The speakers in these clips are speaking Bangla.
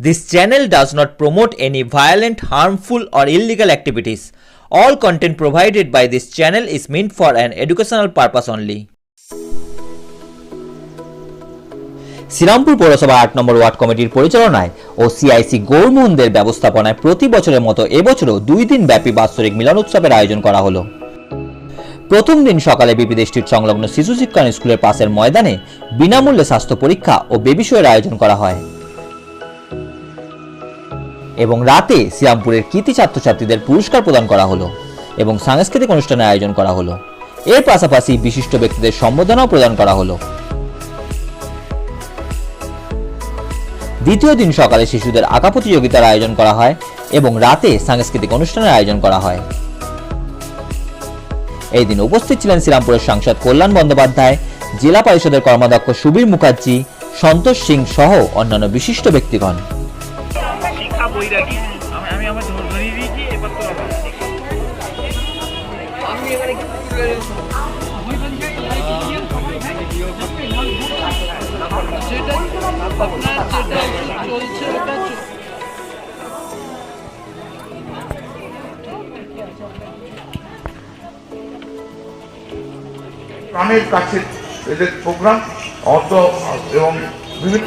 This channel does not promote any violent, harmful, or illegal activities. All content provided by this channel is meant for an educational purpose only. Serampore পৌরসভা আট নম্বর ওয়ার্ড কমিটির পরিচালনায় ও সিআইসি গৌরমোহনদের ব্যবস্থাপনায় প্রতি বছরের মতো এবছরও দুই দিন ব্যাপী বাৎসরিক মিলন উৎসবের আয়োজন করা হলো প্রথম দিন সকালে বিপিদের স্ট্রিট সংলগ্ন শিশু শিক্ষণ স্কুলের পাশের ময়দানে বিনামূল্যে স্বাস্থ্য পরীক্ষা ও বেবি শোয়ের আয়োজন করা হয় এবং রাতে শ্রীরামপুরের কৃতি ছাত্রছাত্রীদের পুরস্কার প্রদান করা হলো এবং সাংস্কৃতিক অনুষ্ঠানের আয়োজন করা হলো। এর পাশাপাশি বিশিষ্ট ব্যক্তিদের সম্বোধনাও প্রদান করা হলো। দ্বিতীয় দিন সকালে শিশুদের আঁকা প্রতিযোগিতার আয়োজন করা হয় এবং রাতে সাংস্কৃতিক অনুষ্ঠানের আয়োজন করা হয়। এই দিন উপস্থিত ছিলেন শ্রীরামপুরের সাংসদ কল্যাণ বন্দ্যোপাধ্যায়, জেলা পরিষদের কর্মাধ্যক্ষ সুবীর মুখার্জি, সন্তোষ সিং সহ অন্যান্য বিশিষ্ট ব্যক্তিগণ। শিক্ষা বৈরাগী আমি আমি আমার ধরে ধরিয়ে দিয়েছি এবার তো আমার প্রাণের কাছে এদের প্রোগ্রাম অত এবং বিভিন্ন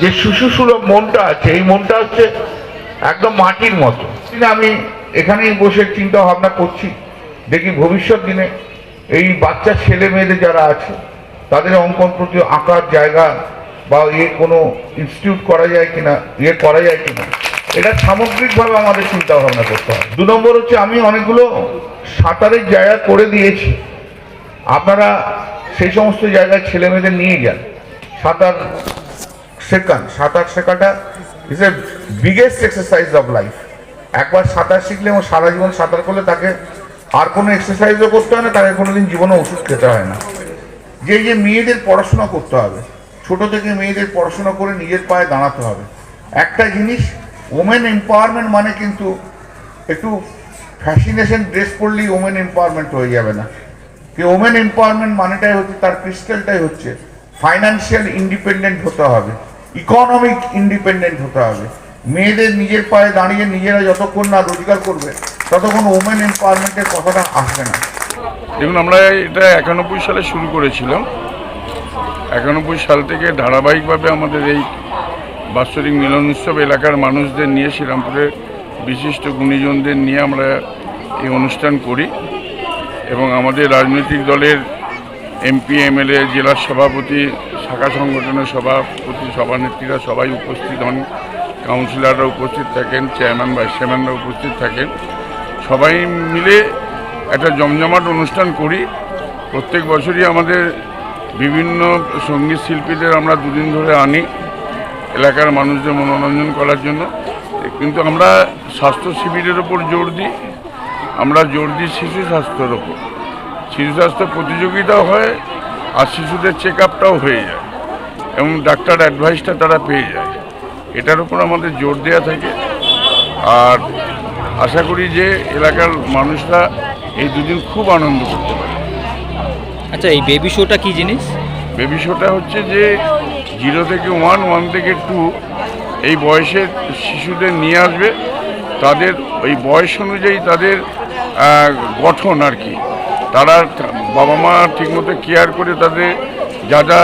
যে শিশু সুলভ মনটা আছে, এই মনটা হচ্ছে একদম মাটির মতো। আমি এখানেই বসে চিন্তা ভাবনা করছি, দেখি ভবিষ্যৎ দিনে এই বাচ্চা ছেলে মেয়েদের যারা আছে, তাদের অঙ্কন প্রতি আঁকার জায়গা বা ইয়ে কোনো ইনস্টিটিউট করা যায় কিনা ইয়ে করা যায় কিনা, এটা সামগ্রিকভাবে আমাদের চিন্তা ভাবনা করতে হবে। দু নম্বর হচ্ছে, আমি অনেকগুলো সাঁতারের জায়গা করে দিয়েছি। আপনারা সেই সমস্ত জায়গায় ছেলে মেয়েদের নিয়ে যান। সাঁতার শেখান। সাঁতার শেখাটা is a biggest exercise of life একবার সাঁতার শিখলে এবং সারা জীবন সাঁতার করলে তাকে আর কোনো এক্সারসাইজও করতে হয় না, তাকে কোনোদিন জীবনে ওষুধ খেতে হয় না। যে যে মেয়েদের পড়াশোনা করতে হবে, ছোট থেকে মেয়েদের পড়াশোনা করে নিজের পায়ে দাঁড়াতে হবে। একটা জিনিস ওমেন এম্পাওয়ারমেন্ট মানে কিন্তু একটু ফ্যাসিনেশন ড্রেস পরলেই ওমেন এম্পাওয়ারমেন্ট হয়ে যাবে না। কি ওমেন এম্পাওয়ারমেন্ট মানেটাই হচ্ছে, তার ক্রিস্টালটাই হচ্ছে ফাইন্যান্সিয়াল ইন্ডিপেন্ডেন্ট হতে হবে ইকোনমিক ইন্ডিপেন্ডেন্ট হতে হবে। মেয়েদের নিজের পায়ে দাঁড়িয়ে নিজেরা যতক্ষণ না রোজগার করবে, ততক্ষণ ওমেন এম্পাওয়ারমেন্টের কথাটা আসবে না। দেখুন, আমরা এটা একানব্বই সালে শুরু করেছিলাম। একানব্বই সাল থেকে ধারাবাহিকভাবে আমাদের এই বাৎসরিক মিলন উৎসব এলাকার মানুষদের নিয়ে, শ্রীরামপুরের বিশিষ্ট গুণীজনদের নিয়ে আমরা এই অনুষ্ঠান করি। এবং আমাদের রাজনৈতিক দলের এমপি, এমএলএ জেলার সভাপতি, শাখা সংগঠনের সভাপতি, সভানেত্রীরা সবাই উপস্থিত হন। কাউন্সিলররা উপস্থিত থাকেন, চেয়ারম্যান, ভাইস চেয়ারম্যানরা উপস্থিত থাকেন। সবাই মিলে একটা জমজমাট অনুষ্ঠান করি। প্রত্যেক বছরই আমাদের বিভিন্ন সংগীত শিল্পীদের আমরা দুদিন ধরে আনি এলাকার মানুষদের মনোরঞ্জন করার জন্য। কিন্তু আমরা স্বাস্থ্য শিবিরের ওপর জোর দিই। আমরা জোর দিই শিশু স্বাস্থ্যের ওপর। শিশু স্বাস্থ্য প্রতিযোগিতাও হয় আর শিশুদের চেক আপটাও হয়ে যায়। এবং ডাক্তার অ্যাডভাইসটা তারা পেয়ে যায়। এটার উপর আমাদের জোর দেওয়া থাকে। আর আশা করি যে এলাকার মানুষরা এই দুদিন খুব আনন্দ করতে পারে। আচ্ছা এই বেবি শোটা কী জিনিস? বেবি শোটা হচ্ছে যে জিরো থেকে ওয়ান ওয়ান থেকে টু এই বয়সের শিশুদের নিয়ে আসবে। তাদের ওই বয়স অনুযায়ী তাদের গঠন আর কি। তারা বাবা মা ঠিকমতো কেয়ার করে তাদের যা যা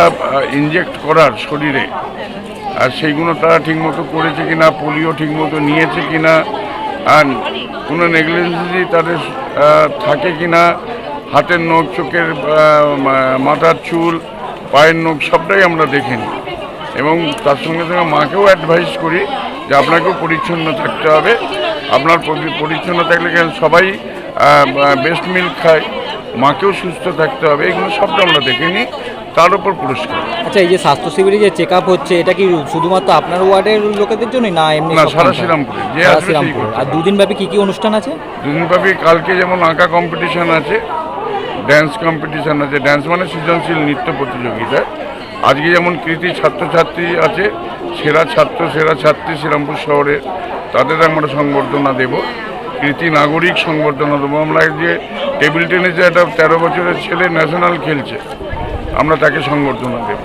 ইনজেক্ট করার শরীরে। আর সেইগুলো তারা ঠিকমতো করেছে কিনা পোলিও ঠিকমতো নিয়েছে কিনা, আর কোনো নেগলিজেন্সি তাদের থাকে কিনা, হাতের নখ, চোখের মাথার চুল, পায়ের নখ, সবটাই আমরা দেখে নিই। এবং তার সঙ্গে সঙ্গে মাকেও অ্যাডভাইস করি যে আপনাকেও পরিচ্ছন্ন থাকতে হবে। আপনার পরিচ্ছন্ন থাকলে কেন সবাই বেস্ট মিল্ক খায়। মাকেও সুস্থ থাকতে হবে এগুলো সবটা আমরা দেখে নিই তার উপর পুরস্কার আচ্ছা এই যে স্বাস্থ্য শিবিরে যে চেক আপ হচ্ছে এটা কি শুধুমাত্র আপনার ওয়ার্ডের লোকেদের জন্য না এমনি না, সারা? শ্রীরামপুরে। যে সারা শ্রীরামপুরে। আর দুদিন ব্যাপী কী কী অনুষ্ঠান আছে দুদিনব্যাপী কালকে যেমন আঁকা কম্পিটিশন আছে ড্যান্স কম্পিটিশন আছে ড্যান্স মানে সৃজনশীল নৃত্য প্রতিযোগিতা আজকে যেমন কৃতি ছাত্রছাত্রী আছে সেরা ছাত্র সেরা ছাত্রী শ্রীরামপুর শহরে তাদের আমরা সংবর্ধনা দেব কৃতি নাগরিক সংবর্ধনা দেবো। আমরা যে টেবিল টেনিসে একটা তেরো বছরের ছেলে ন্যাশনাল খেলছে, আমরা তাকে সংবর্ধনা দেব।